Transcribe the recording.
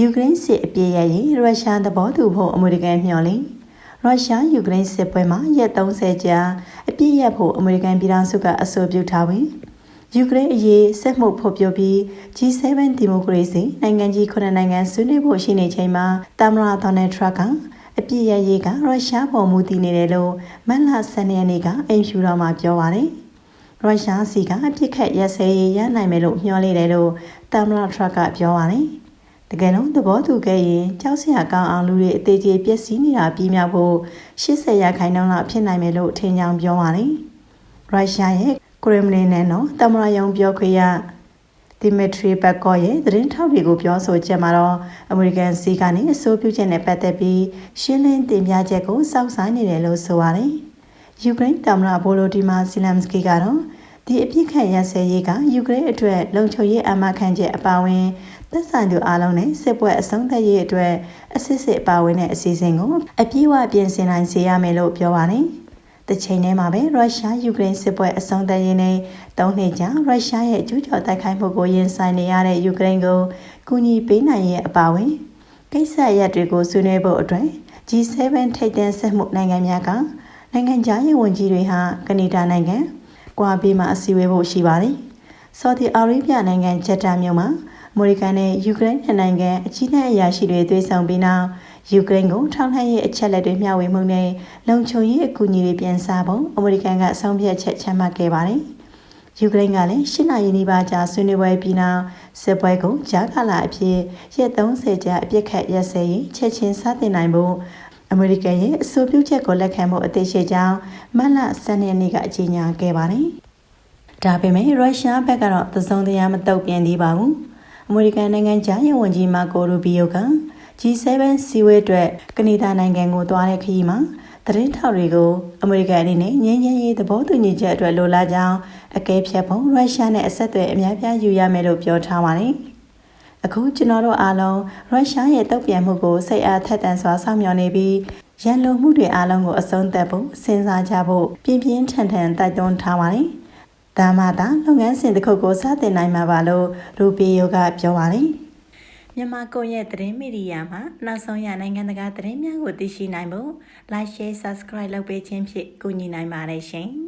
ယူကရိန်းစစ်အပြည့်ရရင်ရုရှားသဘောတူဖို့အမေရိကန်မျှော်လင့်ရုရှားယူကရိန်းစစ်ပွဲမှာရက်30ကြာအပြည့်ရဖို့အမေရိကန်ပြည်ထောင်စုကအဆိုပြုထားပြီးယူကရိန်းအရေးစစ်မှုဖော်ပြပြီး G7 ဒီမိုကရေစီနိုင်ငံကြီးခုနှစ်နိုင်ငံဆွေးနွေးဖို့ရှိနေချိန်မှာသမ္မတဒေါ်နယ်ထရန့်ကအပြည့်ရရေးကရုရှားပေါ်မူတည်နေတယ်လို့မတ်လ12ရက်နေ့ကအိမ်ဖြူတော်မှာပြောပါတယ်။ရုရှားစီကအပြစ်ခတ်ရက်စဲရေးရနိုင်မယ်လို့မျှော်လင့်တယ်လို့သမ္မတထရန့်ကပြောပါတယ်။ တကယ်လို့သဘောတူခဲ့ရင်ကြောက်စရာကောင်းအောင်လူတွေအသေးကြီးပျက်စီးနေတာပြီးမြောက်ဖို့80ရာခိုင်နှုန်းလောက်ဖြစ်နိုင်မယ်လို့ထင်ကြောင်ပြောပါတယ်။ရုရှားရဲ့ကရမလင်နဲ့တော့တမရယုံပြောခွေရဒီမက်ထရီဘက်ကောရဲ့သတင်းထောက်တွေကိုပြောဆိုချက်မှာတော့အမေရိကန်စီကနေအဆိုပြုချက်နဲ့ပတ်သက်ပြီးရှင်းလင်းတင်ပြချက်ကိုစောင့်ဆိုင်နေတယ်လို့ဆိုပါတယ်။ယူကရိန်းသမ္မတဗိုလိုဒီမာဇီလမ်စကီကတော့ ဒီအပြစ်ခတ်ရစဲရေးကယူကရိန်းအတွက်လုံခြုံရေးအမခံချက်အပါအဝင်သက်ဆိုင်သူအားလုံးနဲ့စစ်ပွဲအဆုံးသတ်ရေးအတွက်အစစ်စစ်ပါဝင်တဲ့အစီအစဉ်ကိုအပြည့်အဝပြင်ဆင်နိုင်စေရမယ်လို့ပြောပါတယ်။တချိန်တည်းမှာပဲရုရှားယူကရိန်းစစ်ပွဲအဆုံးသတ်ရေးနဲ့သုံးနှစ်ကြာရုရှားရဲ့ကျူးကျော်တိုက်ခိုက်မှုကိုရင်ဆိုင်နေရတဲ့ယူကရိန်းကိုကူညီပေးနိုင်ရဲ့အပါအဝင်ကိစ္စရပ်တွေကိုဆွေးနွေးဖို့အတွက် G7 ထိပ်တန်းဆက်မှုနိုင်ငံများကနိုင်ငံခြားရေးဝန်ကြီးတွေဟာကနေဒါနိုင်ငံ ကွာဘေးမှာအစည်းအဝေးဖို့ရှိပါတယ်။ဆော်ဒီအာရေဗျနိုင်ငံဂျက်တာမြို့မှာအမေရိကန်နဲ့ယူကရိန်းနိုင်ငံအကြီးအကဲအရာရှိတွေတွေ့ဆုံပြီးနောက်ယူကရိန်းကိုထောက်လှမ်းရေးအချက်လက်တွေမျှဝေမှုနဲ့လုံခြုံရေးအကူအညီတွေပြန်စားဖို့အမေရိကန်ကအဆုံးဖြတ်ချက်ချမှတ်ခဲ့ပါတယ်။ယူကရိန်းကလည်းရှစ်နာရီနီးပါးကြာဆွေးနွေးပွဲပြီးနောက်စစ်ပွဲကိုကြားကာလအဖြစ်ရက်30ကြာအပြစ်ခတ်ရက်စဲရေးချက်ချင်းစတင်နိုင်ဖို့ အမေရိကန်ရဲ့အဆိုပြုချက်ကိုလက်ခံဖို့အသေးရှိကြောင်းမတ်လ12ရက်နေ့ကအကြေညာခဲ့ပါတယ်။ဒါပေမဲ့ရုရှားဘက်ကတော့သစုံတရားမတုတ်ပြန်သေးပါဘူး။အမေရိကန်နိုင်ငံခြားရေးဝန်ကြီးမာကိုရူဘီယိုက G7 စီဝေးအတွက်ကနေဒါနိုင်ငံကိုသွားတဲ့ခရီးမှာသတင်းထောက်တွေကိုအမေရိကန်အနေနဲ့ငြင်းငြင်းရေးသဘောတူညီချက်အတွက်လိုလားကြောင်းအကဲဖြတ်ပုံရုရှားနဲ့အဆက်အသွယ်အများပြားယူရမယ်လို့ပြောထားပါတယ်။ အခုကျွန်တော်တို့အားလုံးရုရှားရဲ့တုံ့ပြန်မှုကိုစိတ်အားထက်သန်စွာဆောင်မျှော်နေပြီးရန်လိုမှုတွေအားလုံးကိုအဆုံးသတ်ဖို့စဉ်းစားကြဖို့ပြင်းပြင်းထန်ထန်တိုက်တွန်းထားပါတယ်။ဒါမှသာလုပ်ငန်းစဉ်တစ်ခုကိုစတင်နိုင်မှာပါလို့ရူပီယိုကပြောပါတယ်။မြန်မာကွန်ရက်သတင်းမီဒီယာမှာနောက်ဆုံးရနိုင်ငံတကာသတင်းများကိုသိရှိနိုင်ဖို့ Like Share Subscribe လုပ်ပေးခြင်းဖြင့်ကူညီနိုင်ပါတယ်ရှင်။